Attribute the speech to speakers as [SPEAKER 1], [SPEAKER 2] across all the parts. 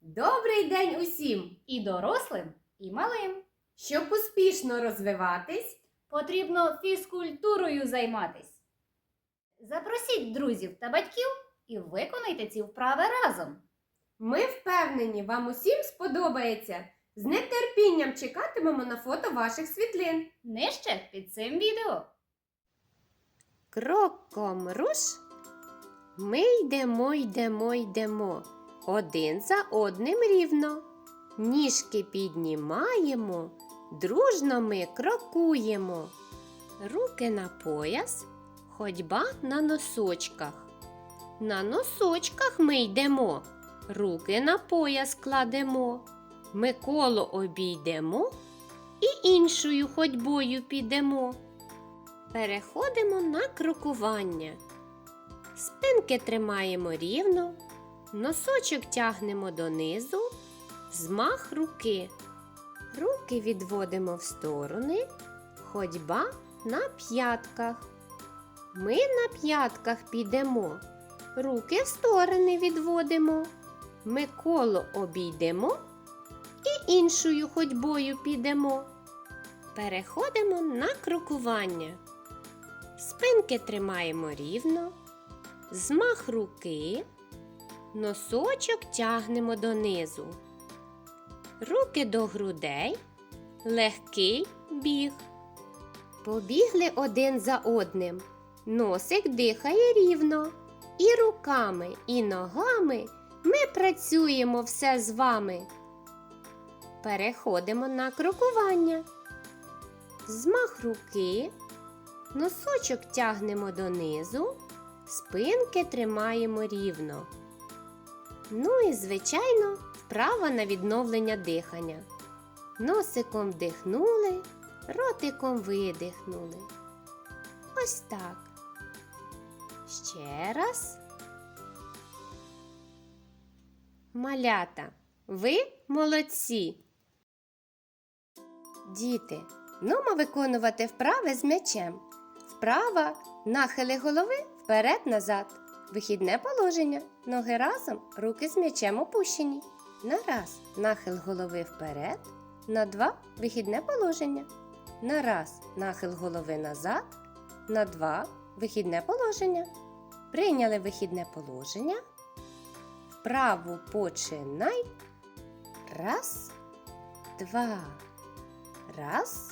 [SPEAKER 1] Добрий день усім!
[SPEAKER 2] І дорослим, і малим.
[SPEAKER 1] Щоб успішно розвиватись,
[SPEAKER 2] Потрібно фізкультурою займатись. Запросіть друзів та батьків і виконайте ці вправи разом.
[SPEAKER 1] ми впевнені, вам усім сподобається. З нетерпінням чекатимемо на фото ваших світлин.
[SPEAKER 2] Нижче під цим відео.
[SPEAKER 1] Кроком руш. Ми йдемо, йдемо, йдемо. Один за одним рівно. Ніжки піднімаємо, дружно ми крокуємо. Руки на пояс, ходьба на носочках. На носочках ми йдемо, руки на пояс кладемо. Ми коло обійдемо і іншою ходьбою підемо. Переходимо на крокування. Спинки тримаємо рівно, носочок тягнемо донизу, змах руки. Руки відводимо в сторони, ходьба на п'ятках. Ми на п'ятках підемо, руки в сторони відводимо. Ми коло обійдемо і іншою ходьбою підемо. Переходимо на крокування. Спинки тримаємо рівно, змах руки, носочок тягнемо донизу. Руки до грудей, легкий біг. Побігли один за одним. Носик дихає рівно. І руками, і ногами ми працюємо все з вами. Переходимо на крокування. Змах руки, носочок тягнемо донизу, спинки тримаємо рівно. Ну і, звичайно, вправа на відновлення дихання. Носиком вдихнули, ротиком видихнули. Ось так. Ще раз. Малята, ви молодці. Діти, нумо виконувати вправи з м'ячем. Вправа нахили голови вперед-назад. Вихідне положення. Ноги разом, руки з м'ячем опущені. На раз нахил голови вперед. На два вихідне положення. На раз нахил голови назад. На два вихідне положення. Прийняли вихідне положення. Вправу починай. Раз, два. Раз,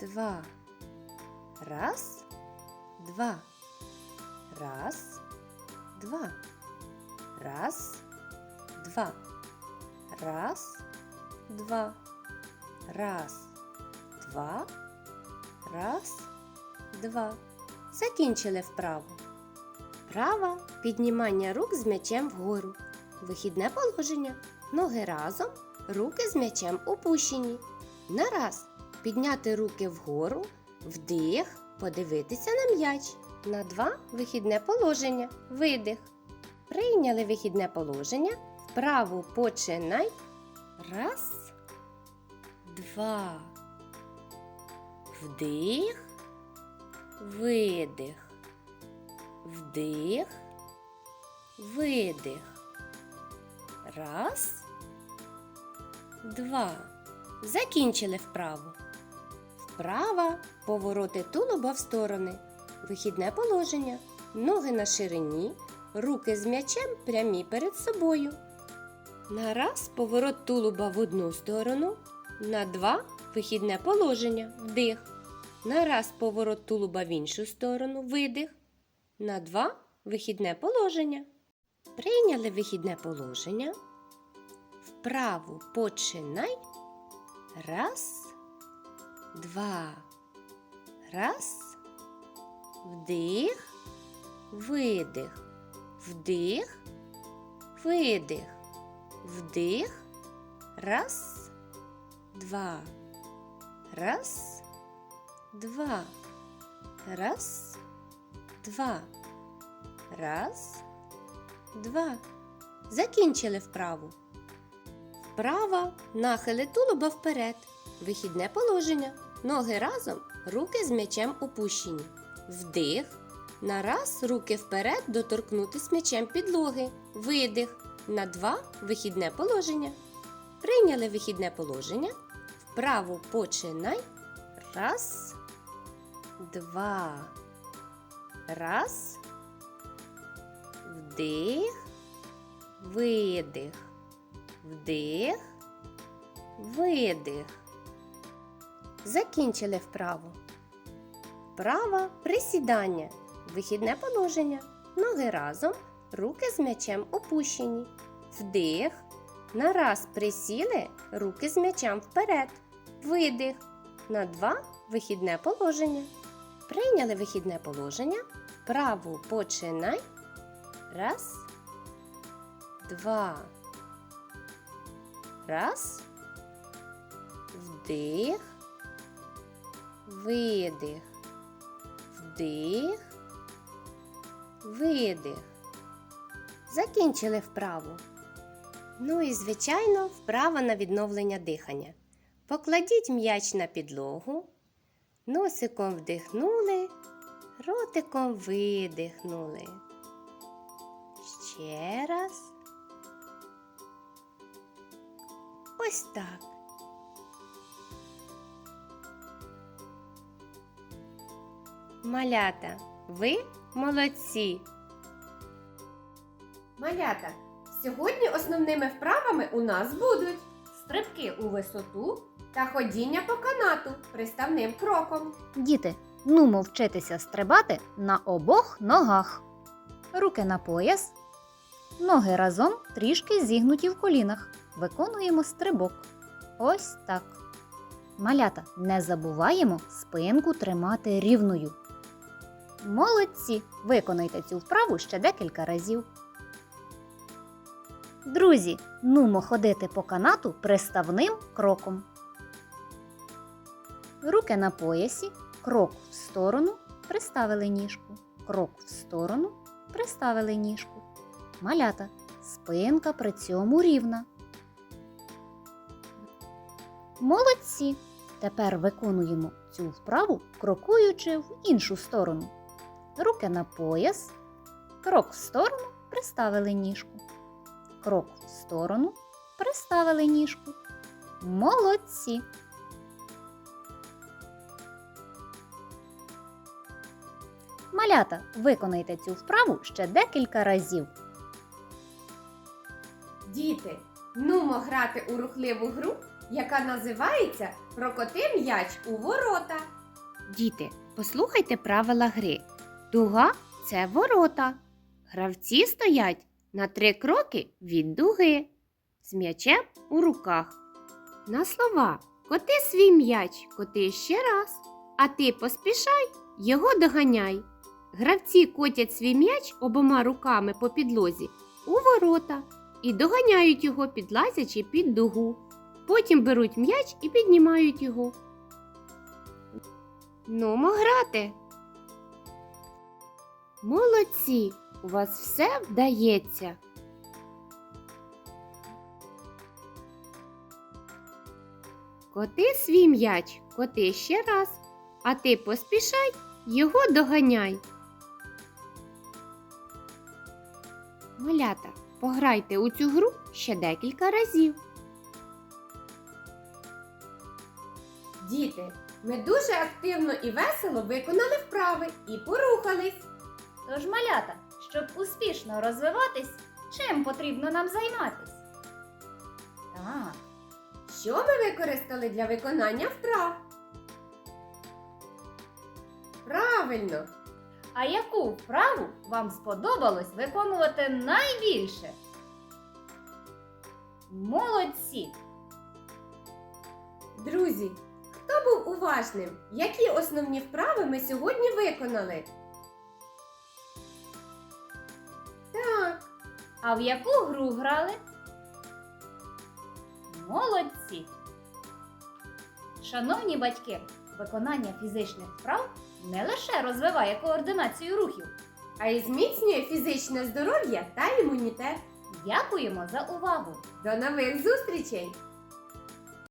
[SPEAKER 1] два. Раз, два. Раз, два. Раз, два. Раз, два. Раз, два. Раз, два. Закінчили вправу. Права піднімання рук з м'ячем вгору. Вихідне положення. Ноги разом, руки з м'ячем опущені. На раз підняти руки вгору, вдих, подивитися на м'яч. На два вихідне положення. Видих. Прийняли вихідне положення. Вправу починай. Раз, два. Вдих, видих. Вдих, видих. Раз, два. Закінчили вправу. Вправа повороти тулуба в сторони. Вихідне положення. Ноги на ширині, руки з м'ячем прямі перед собою. На раз поворот тулуба в одну сторону. На два вихідне положення. Вдих. На раз поворот тулуба в іншу сторону. Видих. На два вихідне положення. Прийняли вихідне положення. Вправу починай. Раз, два. Раз. Вдих, видих. Вдих, видих. Вдих. Раз, два. Раз, два. Раз, два. Раз, два. Закінчили вправу. Вправа нахили тулуба вперед. Вихідне положення. Ноги разом, руки з м'ячем опущені. Вдих. На раз руки вперед доторкнутись м'ячем підлоги. Видих. на два вихідне положення. Прийняли вихідне положення. Вправо починай. Раз, два. Раз. Вдих. Видих. Вдих. Видих. Закінчили вправу. Вправа присідання. Вихідне положення. Ноги разом, руки з м'ячем опущені. Вдих. На раз присіли, руки з м'ячем вперед. Видих. На два вихідне положення. Прийняли вихідне положення. Вправу починай. Раз. Два. Раз. Вдих. Видих. Вдих. Видих. Закінчили вправу. Ну і, звичайно, вправа на відновлення дихання. Покладіть м'яч на підлогу, носиком вдихнули, ротиком видихнули. Ще раз. Ось так. Малята, ви молодці. Малята, сьогодні основними вправами у нас будуть
[SPEAKER 2] Стрибки у висоту.
[SPEAKER 1] та ходіння по канату приставним кроком.
[SPEAKER 2] Діти, нумо вчитися стрибати на обох ногах. Руки на пояс. Ноги разом трішки зігнуті в колінах. Виконуємо стрибок. Ось так. Малята, не забуваємо спинку тримати рівною. Молодці! Виконайте цю вправу ще декілька разів. Друзі, нумо ходити по канату приставним кроком. Руки на поясі, крок в сторону, приставили ніжку, крок в сторону, приставили ніжку. Малята, спинка при цьому рівна. Молодці! Тепер виконуємо цю вправу, крокуючи в іншу сторону. Руки на пояс, крок в сторону, приставили ніжку. Крок в сторону, приставили ніжку. Молодці! Малята, виконайте цю вправу ще декілька разів.
[SPEAKER 1] Діти, нумо грати у рухливу гру, яка називається Прокоти м'яч у ворота. Діти, послухайте правила гри. Дуга це ворота. Гравці стоять на три кроки від дуги з м'ячем у руках. На слова Коти свій м'яч, коти ще раз, а ти поспішай, його доганяй. Гравці котять свій м'яч обома руками по підлозі у ворота і доганяють його, підлазячи під дугу. Потім беруть м'яч і піднімають його. Нумо грати. Молодці, у вас все вдається. Коти свій м'яч, коти ще раз, а ти поспішай, його доганяй. Малята, пограйте у цю гру ще декілька разів. Діти, ми дуже активно і весело виконали вправи і порухались.
[SPEAKER 2] Тож, малята, щоб успішно розвиватись, чим потрібно нам займатись? Так,
[SPEAKER 1] Що ми використали для виконання вправ? Правильно!
[SPEAKER 2] а яку вправу вам сподобалось виконувати найбільше? Молодці!
[SPEAKER 1] Друзі, хто був уважним? Які основні вправи ми сьогодні виконали?
[SPEAKER 2] А в яку гру грали? Молодці! Шановні батьки, виконання фізичних вправ не лише розвиває координацію рухів.
[SPEAKER 1] а й зміцнює фізичне здоров'я та імунітет.
[SPEAKER 2] Дякуємо за увагу!
[SPEAKER 1] До нових зустрічей!